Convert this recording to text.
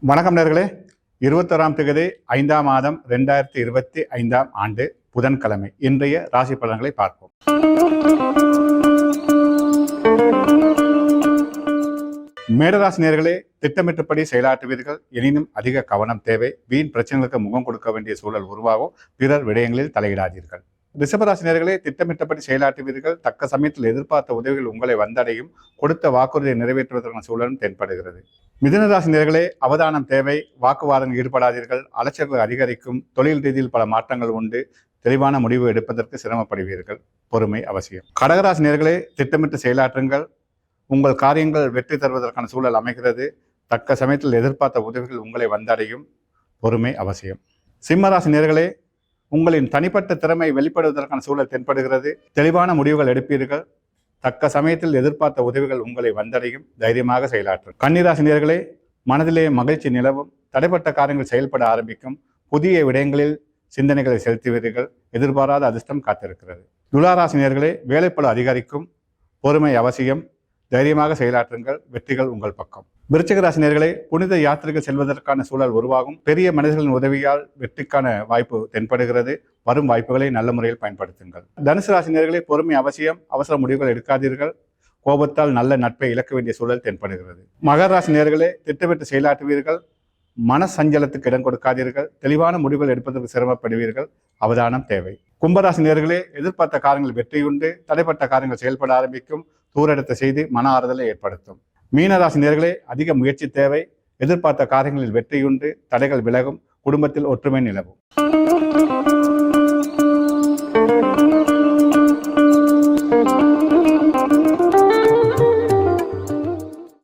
வணக்கம் நேர்களே. இருபத்தோராம் தேதி ஐந்தாம் மாதம் ரெண்டாயிரத்தி இருபத்தி ஐந்தாம் ஆண்டு புதன்கிழமை. இன்றைய ராசி பலன்களை பார்ப்போம். மேடராசி நேர்களே திட்டமிட்டபடி செயலாற்றுவீர்கள். எனினும் அதிக கவனம் தேவை. வீண் பிரச்சனைகளுக்கு முகம் கொடுக்க வேண்டிய சூழல் உருவாகும். பிறர் விடயங்களில் தலையிடாதீர்கள். ரிஷபராசி நேர்களே திட்டமிட்டபடி செயலாற்றுவீர்கள். தக்க சமயத்தில் எதிர்பார்த்த உதவிகள் உங்களை வந்தடையும். கொடுத்த வாக்குறுதியை நிறைவேற்றுவதற்கான சூழலும் தென்படுகிறது. மிதுனராசி நேர்களே அவதானம் தேவை. வாக்குவாதம் ஈடுபடாதீர்கள். அலைச்சல்கள் அதிகரிக்கும். தொழில் ரீதியில் பல மாற்றங்கள் உண்டு. தெளிவான முடிவு எடுப்பதற்கு சிரமப்படுவீர்கள். பொறுமை அவசியம். கடகராசி நேர்களே திட்டமிட்டு செயலாற்றுங்கள். உங்கள் காரியங்கள் வெற்றி தருவதற்கான சூழல் அமைகிறது. தக்க சமயத்தில் எதிர்பார்த்த உதவிகள் உங்களை வந்தடையும். பொறுமை அவசியம். சிம்மராசி நேர்களே உங்களின் தனிப்பட்ட திறமை வெளிப்படுவதற்கான சூழல் தென்படுகிறது. தெளிவான முடிவுகள் எடுப்பீர்கள். தக்க சமயத்தில் எதிர்பார்த்த உதவிகள் உங்களை வந்தடையும். தைரியமாக செயலாற்றும் கன்னிராசினியர்களே மனதிலே மகிழ்ச்சி நிலவும். தடைப்பட்ட காரியங்கள் செயல்பட ஆரம்பிக்கும். புதிய விடயங்களில் சிந்தனைகளை செலுத்துவீர்கள். எதிர்பாராத அதிர்ஷ்டம் காத்திருக்கிறது. துளாராசினியர்களே வேலைப்பழு அதிகரிக்கும். பொறுமை அவசியம். தைரியமாக செயலாற்றுங்கள். வெற்றிகள் உங்கள் பக்கம். விருச்சிக ராசினியர்களே புனித யாத்திரைக்கு செல்வதற்கான சூழல் உருவாகும். பெரிய மனிதர்களின் உதவியால் வெற்றிக்கான வாய்ப்பு தென்படுகிறது. வரும் வாய்ப்புகளை நல்ல முறையில் பயன்படுத்துங்கள். தனுசு ராசினியர்களே பொறுமை அவசியம். அவசர முடிவுகள் எடுக்காதீர்கள். கோபத்தால் நல்ல நட்பை இழக்க வேண்டிய சூழல் தென்படுகிறது. மகர ராசி நேர்களே திட்டமிட்டு செயலாற்றுவீர்கள். மன சஞ்சலத்துக்கு இடம் கொடுக்காதீர்கள். தெளிவான முடிவுகள் எடுப்பதற்கு சிரமப்படுவீர்கள். அவதானம் தேவை. கும்பராசி நேர்களே எதிர்பார்த்த காரியங்கள் வெற்றியுண்டு தடைப்பட்ட காரியங்கள் செயல்பட ஆரம்பிக்கும். தூரெடுத்த செய்தி மன ஆறுதலை ஏற்படுத்தும். மீனராசி நேர்களே அதிக முயற்சி தேவை. எதிர்பார்த்த காரியங்களில் வெற்றியுண்டு தடைகள் விலகும். குடும்பத்தில் ஒற்றுமை நிலவும்.